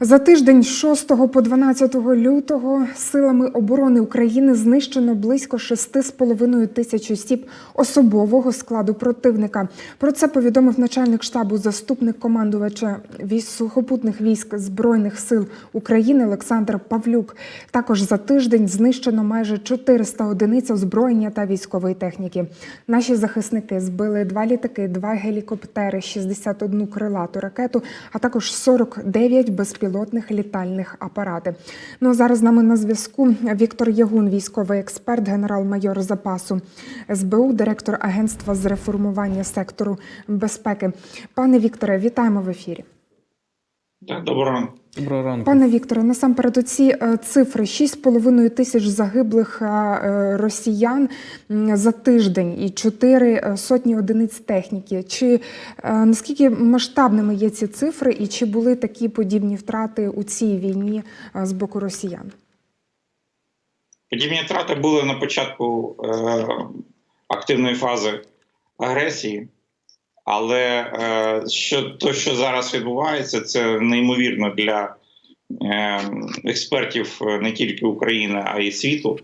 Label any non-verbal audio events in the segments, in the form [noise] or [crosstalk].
За тиждень з 6 по 12 лютого силами оборони України знищено близько 6,5 тисяч осіб особового складу противника. Про це повідомив начальник штабу заступник командувача сухопутних військ збройних сил України Олександр Павлюк. Також за тиждень знищено майже 400 одиниць озброєння та військової техніки. Наші захисники збили два літаки, два гелікоптери, 61 крилату ракету, а також 49 безпілотних літальних апарати. Ну а зараз з нами на зв'язку Віктор Ягун, військовий експерт, генерал-майор запасу СБУ, директор агентства з реформування сектору безпеки. Пане Вікторе, вітаємо в ефірі. Так, доброго ранку. Доброго ранку. Пане Вікторе, насамперед оці е, цифри 6,5 тисяч загиблих е, е, росіян за тиждень і 4 сотні одиниць техніки. Чи наскільки масштабними є ці цифри, і чи були такі подібні втрати у цій війні з боку росіян? Подібні втрати були на початку е, активної фази агресії, але е, що, то, що зараз відбувається, це неймовірно для е, експертів е, не тільки України, а й світу.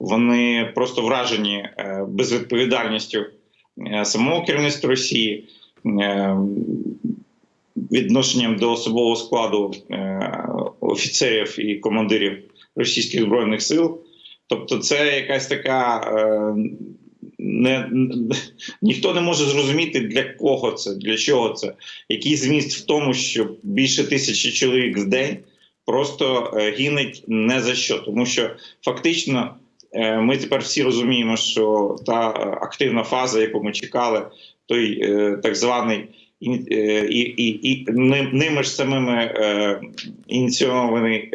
Вони просто вражені безвідповідальністю самого керівництва Росії, відношенням до особового складу офіцерів і командирів російських збройних сил. Тобто, це якась така. Не, ніхто не може зрозуміти, для кого це, для чого це. Який зміст в тому, що більше тисячі чоловік в день просто е, гинуть не за що. Тому що фактично е, ми тепер всі розуміємо, що та активна фаза, яку ми чекали, той е, так званий і, і, і, ними ж самими ініційований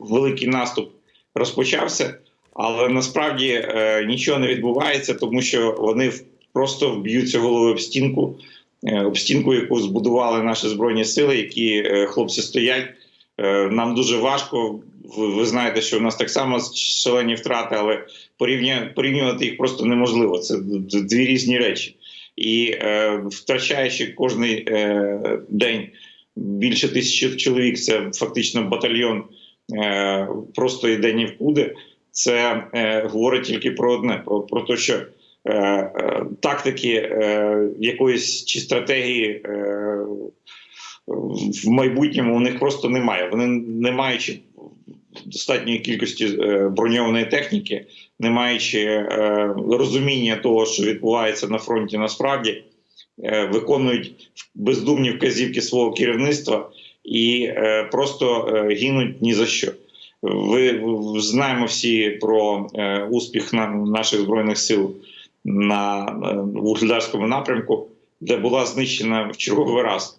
великий наступ розпочався, але насправді е, нічого не відбувається, тому що вони в- просто вб'ються голови об стінку, е, об стінку, яку збудували наші збройні сили, які е, хлопці стоять. Нам дуже важко. Ви, ви знаєте, що в нас так само шалені втрати, але порівня, порівнювати їх просто неможливо. Це дві різні речі. І е, втрачаючи кожний е, день більше тисячі чоловік, це фактично батальйон е, просто йде ні нікуди. Це е, говорить тільки про одне: про, про те, що е, е, тактики е, якоїсь чи стратегії е, в майбутньому у них просто немає. Вони не маючи достатньої кількості е, броньованої техніки, не маючи е, розуміння того, що відбувається на фронті, насправді е, виконують бездумні вказівки свого керівництва і просто гинуть ні за що. Ви знаємо всі про е, успіх на, наших збройних сил на е, вугледарському напрямку, де була знищена в черговий раз.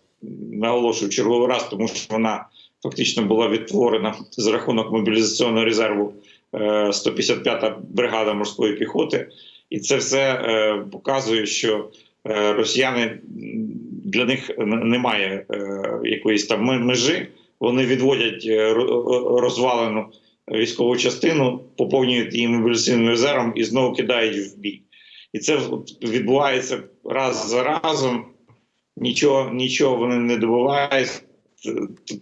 Наголошую, в черговий раз, тому що вона фактично була відтворена за рахунок мобілізаційного резерву е, 155-та бригада морської піхоти, і це все е, показує, що е, росіяни для них немає е, якоїсь там межі. Вони відводять е, розвалену військову частину, поповнюють її мобілізаційним резервом і знову кидають в бій. І це відбувається раз за разом. Нічого, нічого вони не добувають.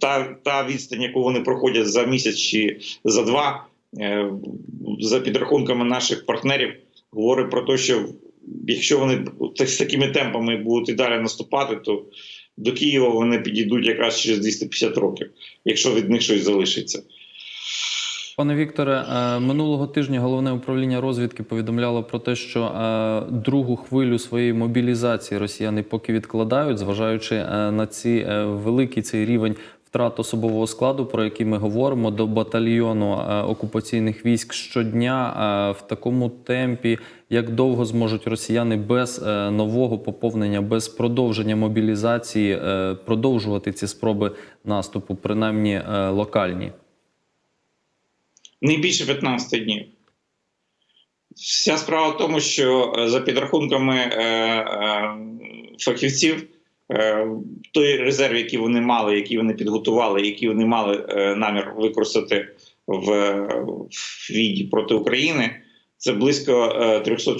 Та, та відстань, яку вони проходять за місяць чи за два, е, за підрахунками наших партнерів, говорить про те, що якщо вони з такими темпами будуть і далі наступати, то до Києва вони підійдуть якраз через 250 років, якщо від них щось залишиться. Пане Вікторе, е, минулого тижня головне управління розвідки повідомляло про те, що е, другу хвилю своєї мобілізації росіяни поки відкладають, зважаючи е, на ці великий цей рівень втрат особового складу, про який ми говоримо, до батальйону е, окупаційних військ щодня е, в такому темпі. Як довго зможуть росіяни без е, нового поповнення, без продовження мобілізації продовжувати ці спроби наступу, принаймні локальні? не більше 15 днів. Вся справа в тому, що за підрахунками фахівців, той резерв, який вони мали, який вони підготували, який вони мали е, намір використати в, війні проти України, це близько е, 300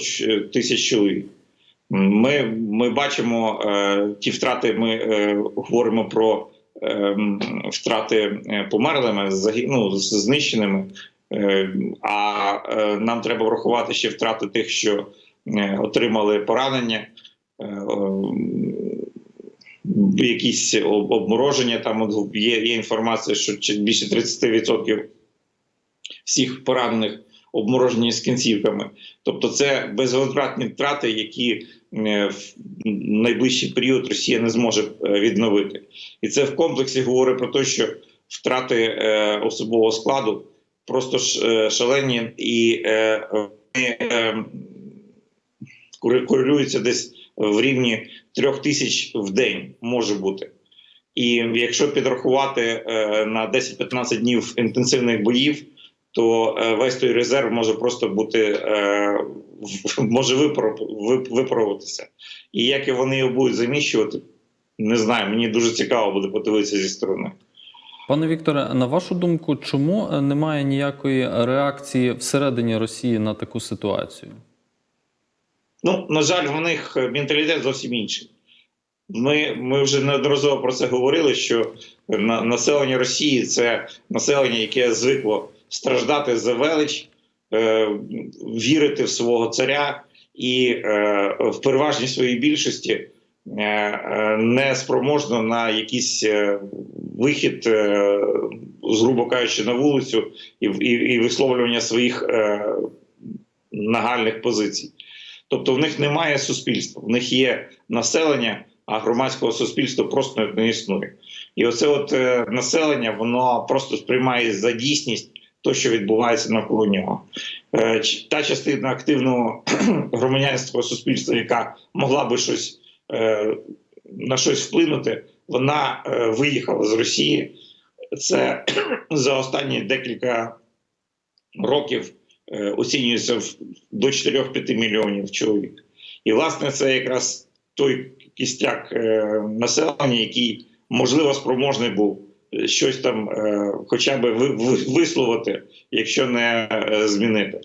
тисяч чоловік. Ми, ми бачимо е, ті втрати. Ми е, говоримо про втрати е, померлими, ну, знищеними. Е, А е, нам треба врахувати ще втрати тих, що е, отримали поранення, е, якісь обмороження. Там от є, є інформація, що більше 30% всіх поранених обморожені з кінцівками. Тобто, це безвозвратні втрати, які е, в найближчий період Росія не зможе е, відновити. І це в комплексі говорить про те, що втрати е, особового складу просто шалені і вони корелюються десь в рівні трьох тисяч в день може бути. І якщо підрахувати е, на 10-15 днів інтенсивних боїв, то е, весь той резерв може просто бути е, може випро- випробуватися. І як вони його будуть заміщувати, не знаю. Мені дуже цікаво буде подивитися зі сторони. Пане Вікторе, на вашу думку, чому немає ніякої реакції всередині Росії на таку ситуацію? Ну, на жаль, в них менталітет зовсім інший. Ми, ми вже неодноразово про це говорили, що на, населення Росії це населення, яке звикло страждати за велич, е, вірити в свого царя і е, в переважній своїй більшості е, е, не спроможно на якийсь е, вихід, е, грубо кажучи, на вулицю і, і, і висловлювання своїх е, нагальних позицій. Тобто в них немає суспільства, в них є населення, а громадського суспільства просто не існує. І оце от е, населення воно просто сприймає за дійсність те, що відбувається навколо нього. Е, та частина активного [clears throat] громадянського суспільства, яка могла би щось е, на щось вплинути, вона виїхала з Росії. Це [clears throat] за останні декілька років оцінюється в, до 4-5 мільйонів чоловік. І, власне, це якраз той кістяк е, населення, який, можливо, спроможний був е, щось там е, хоча б ви, ви, висловити, якщо не е, змінити.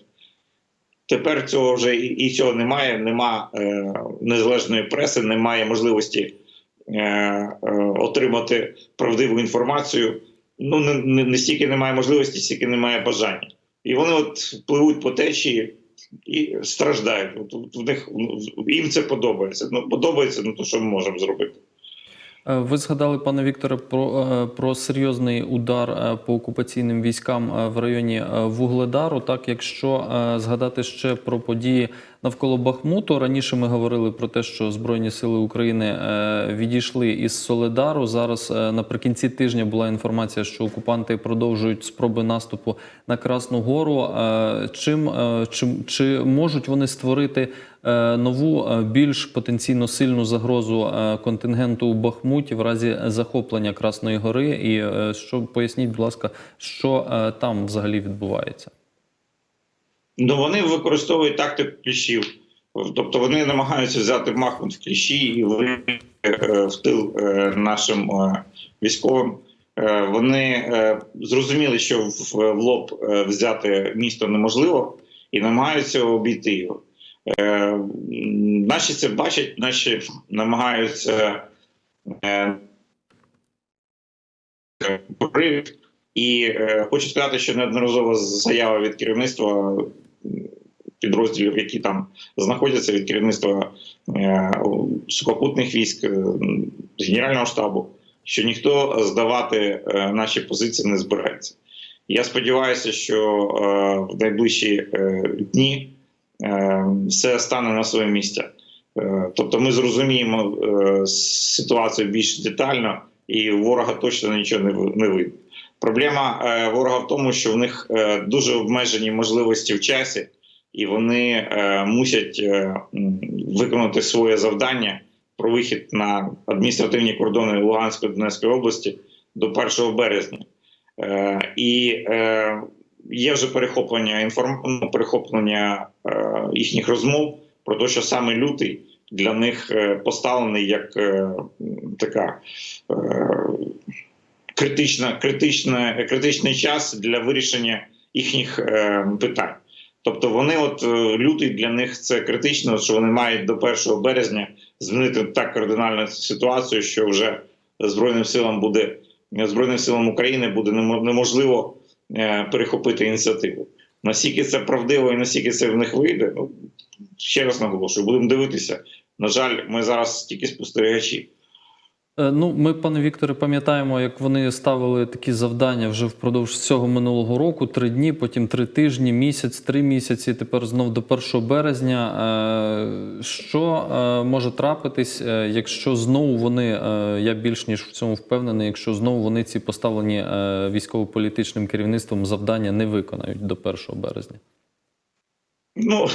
Тепер цього вже і, цього немає. Нема е, незалежної преси, немає можливості е, е, отримати правдиву інформацію. Ну не, не стільки немає можливості, стільки немає бажання. І вони от пливуть по течії і страждають. От, в них ну, їм це подобається. Ну подобається, ну то що ми можемо зробити. Е, Ви згадали, пане Вікторе, про, е, про серйозний удар е, по окупаційним військам в районі Вугледару. Так, якщо згадати ще про події навколо Бахмуту, раніше ми говорили про те, що Збройні сили України е, відійшли із Соледару. Зараз е, наприкінці тижня була інформація, що окупанти продовжують спроби наступу на Красну Гору. Е, Чим чим чи можуть вони створити нову, більш потенційно сильну загрозу контингенту у Бахмуті в разі захоплення Красної Гори? І що поясніть, будь ласка, що там взагалі відбувається? Ну вони використовують тактику кліщів. Тобто вони намагаються взяти Махмут в кліщі і вийти е, в тил е, нашим е, військовим. Вони зрозуміли, що в лоб взяти місто неможливо, і намагаються обійти його. Наші це бачать, наші намагаються е. І хочу сказати, що неодноразова заява від керівництва підрозділів, які там знаходяться від керівництва е, сухопутних військ, е, Генерального штабу, що ніхто здавати е, наші позиції не збирається. Я сподіваюся, що в найближчі дні все стане на своє місце. Тобто ми зрозуміємо ситуацію більш детально, і ворога точно нічого не вийде. Проблема е, ворога в тому, що в них е, дуже обмежені можливості в часі, і вони е, мусять виконати своє завдання про вихід на адміністративні кордони Луганської Донецької області до 1 березня. І є вже перехоплення інформ... ну, перехоплення їхніх розмов про те, що саме лютий для них поставлений як така. Критична, критична, критичний час для вирішення їхніх е, питань. Тобто вони, от е, лютий для них це критично, що вони мають до 1 березня змінити так кардинальну ситуацію, що вже Збройним силам буде Збройним силам України буде неможливо е, перехопити ініціативу. Наскільки це правдиво і наскільки це в них вийде, ну ще раз наголошую, будемо дивитися. На жаль, ми зараз тільки спостерігачі. Е, Ну, ми, пане Вікторе, пам'ятаємо, як вони ставили такі завдання вже впродовж всього минулого року: три дні, потім три тижні, місяць, три місяці. Тепер знов до 1 березня. Е, Що е, може трапитись, якщо знову вони, я більш ніж в цьому впевнений, якщо знову вони ці поставлені військово-політичним керівництвом завдання не виконають до 1 березня? Ну,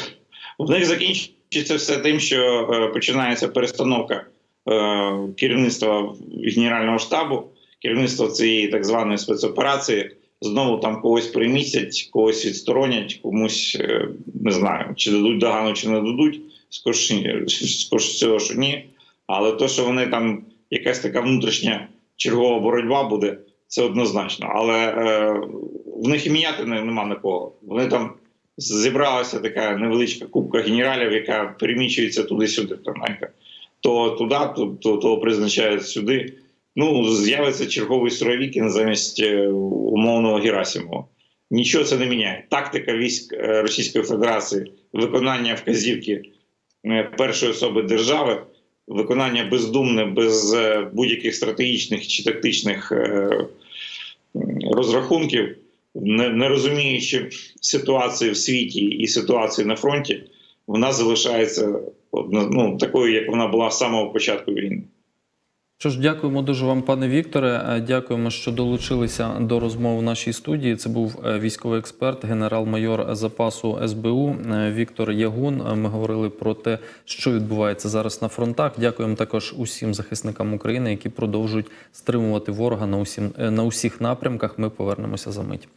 в них закінчиться все тим, що починається перестановка керівництва Генерального штабу, керівництва цієї так званої спецоперації. Знову там когось примістять, когось відсторонять, комусь е, не знаю, чи дадуть догану, чи не дадуть. Скорше всього, що ні. Але то, що вони там якась така внутрішня чергова боротьба буде, це однозначно. Але е, в них і міняти не- нема на кого. Вони там зібралася така невеличка кубка генералів, яка переміщується туди-сюди. Тоненько. То туди, то, то, того призначають сюди. Ну, з'явиться черговий Суровікін замість е, умовного Герасимова. Нічого це не міняє. Тактика військ е, Російської Федерації, виконання вказівки е, першої особи держави, виконання бездумне, без будь-яких стратегічних чи тактичних розрахунків, не розуміючи ситуації в світі і ситуації на фронті, вона залишається ну, такою, як вона була з самого початку війни. Що ж, дякуємо дуже вам, пане Вікторе. Е, Дякуємо, що долучилися до розмови в нашій студії. Це був е, військовий експерт, генерал-майор запасу СБУ е, Віктор Ягун. Ми говорили про те, що відбувається зараз на фронтах. Дякуємо також усім захисникам України, які продовжують стримувати ворога на усім на усіх напрямках. Ми повернемося за мить.